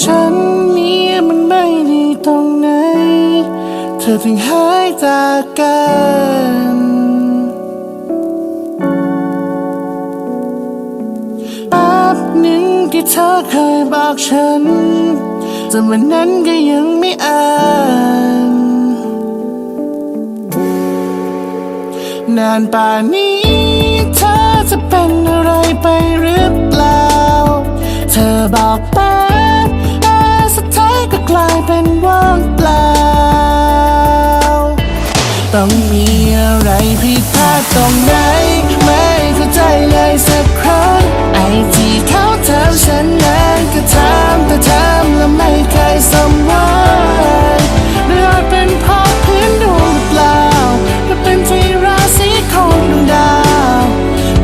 ฉันเมียมันไม่ดีตรงไหน เธอถึงหายจากกันแป๊บหนึ่งที่เธอเคยบอกฉันแต่วันนั้นก็ยังไม่อ่านนานป่านนี้เธอจะเป็นอะไรไปหรือเปล่า เธอบอก ตรงไหนไม่เข้าใจเลยสักครั้งไอ้ที่เขาถามฉันนั้นก็ถามแต่ถามแล้วไม่เคยสมหวังหรืออาจเป็นเพราะพื้นดวงหรือเปล่าหรือเป็นที่ราศีของดวงดาว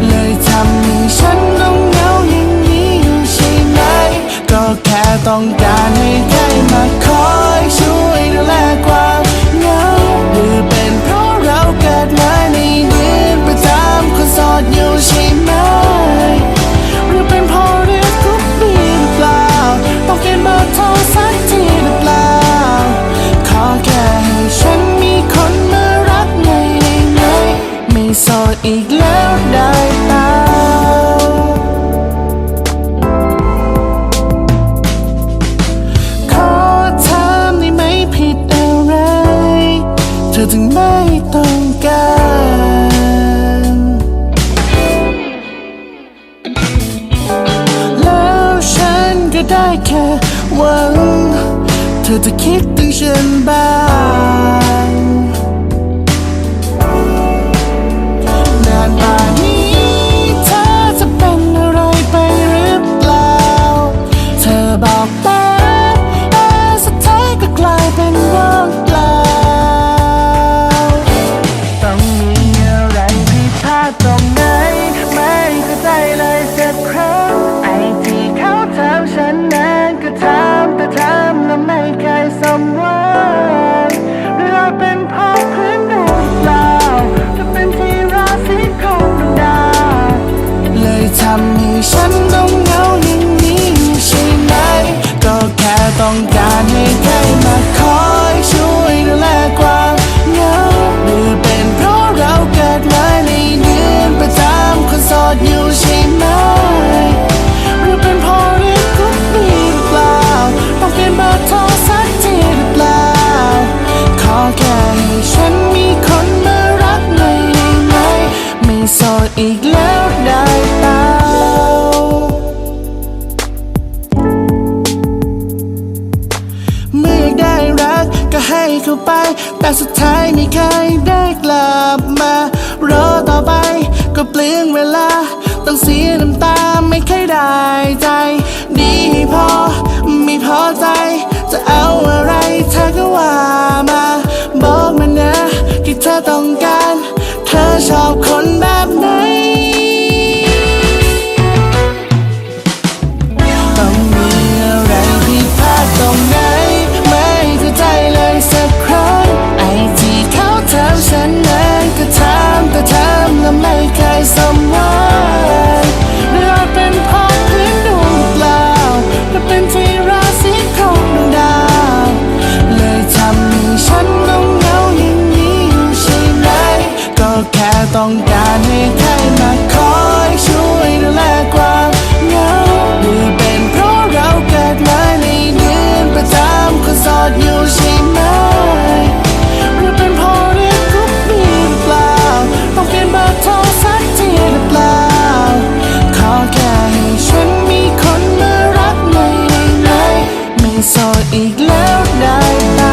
เลยทำให้ฉันต้องเหงาอย่างนี้อยู่ใช่ไหมก็แค่ต้องการให้ใครมาคอยช่วยดูแลความ อีกแล้วได้เปล่าขอถามได้ไหมผิดอะไร เธอถึงไม่ต้องการแล้วฉันก็ได้แค่หวัง เธอจะคิดถึงฉันบ้าง ดอยู่ใช่ไหมหรือเป็นพราะเรียกทุกปีหรือเปล่าต้องเปลี่ยนเบอร์โทรสักทีหรือเปล่า ขอแค่ให้ฉันมีคนมารักหน่อยได้ไหมไม่โสดอีกแล้วได้เปล่าเมื่อได้รักก็ให้เข้าไป แต่สุดท้ายไม่เคยได้กลับมารอต่อไปก็เปลืองเวลา สียน้ำตาไม่เคยได้ใจ ต้องการให้ใครมาคอยช่วยดูแลความเหงาหรือเป็นเพราะเราเกิดมาในเดือนประจำคนโสดอยู่ใช่ไหมหรือเป็นเพราะเรื่องกรุ๊ปมีหรือเปล่า ต้องเปลี่ยนเบอร์โทรสักทีหรือเปล่า ขอแค่ให้ฉันมีคนมารักหน่อยได้ไหมไม่โสดอีกแล้วได้ไหม